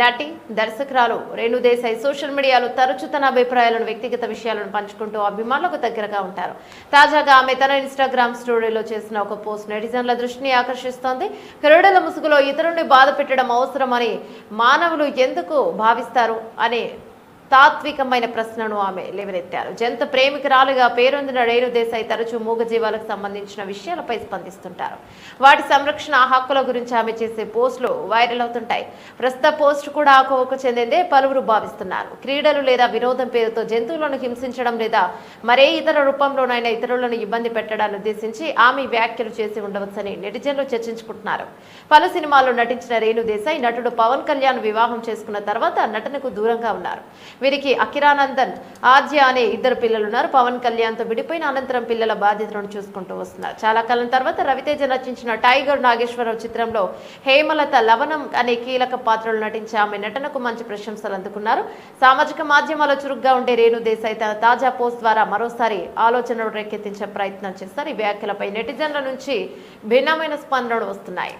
నటి దర్శకురాలు రేణు దేశాయి సోషల్ మీడియాలో తరచూ తన అభిప్రాయాలను వ్యక్తిగత విషయాలను పంచుకుంటూ అభిమానులకు దగ్గరగా ఉంటారు. తాజాగా ఆమె తన ఇన్స్టాగ్రామ్ స్టోరీలో చేసిన ఒక పోస్ట్ నెటిజన్ల దృష్టిని ఆకర్షిస్తోంది. క్రీడల ముసుగులో ఇతరుల్ని బాధ పెట్టడం అవసరమని మానవులు ఎందుకు భావిస్తారు అనే తాత్వికమైన ప్రశ్నను ఆమె లేవనెత్తారు. జంతు ప్రేమికురాలుగా పేరొందిన రేణు దేశాయి తరచూ మూగజీవాలకు సంబంధించిన విషయాలపై స్పందిస్తుంటారు. వాటి సంరక్షణ హక్కుల గురించి ఆమె చేసే పోస్టులు వైరల్ అవుతుంటాయి. ప్రస్తుత పోస్ట్ కూడా ఆ చెందిందే పలువురు భావిస్తున్నారు. క్రీడలు లేదా వినోదం పేరుతో జంతువులను హింసించడం లేదా మరే ఇతర రూపంలోనైనా ఇతరులను ఇబ్బంది పెట్టడాన్ని ఉద్దేశించి ఆమె వ్యాఖ్యలు చేసి ఉండవచ్చని నెటిజన్లు చర్చించుకుంటున్నారు. పలు సినిమాల్లో నటించిన రేణు దేశాయి నటుడు పవన్ కళ్యాణ్ వివాహం చేసుకున్న తర్వాత నటనకు దూరంగా ఉన్నారు. వీరికి అకిరానందన్ ఆద్య అనే ఇద్దరు పిల్లలున్నారు. పవన్ కళ్యాణ్తో విడిపోయిన అనంతరం పిల్లల బాధ్యతలను చూసుకుంటూ వస్తున్నారు. చాలా కాలం తర్వాత రవితేజ నటించిన టైగర్ నాగేశ్వరరావు చిత్రంలో హేమలత లవణం అనే కీలక పాత్రలు నటించి ఆమె నటనకు మంచి ప్రశంసలు అందుకున్నారు. సామాజిక మాధ్యమాల్లో చురుగ్గా ఉండే రేణు దేశాయ్ తన తాజా పోస్ట్ ద్వారా మరోసారి ఆలోచనలు రేకెత్తించే ప్రయత్నం చేస్తారు. ఈ వ్యాఖ్యలపై నెటిజన్ల నుంచి భిన్నమైన స్పందనలు వస్తున్నాయి.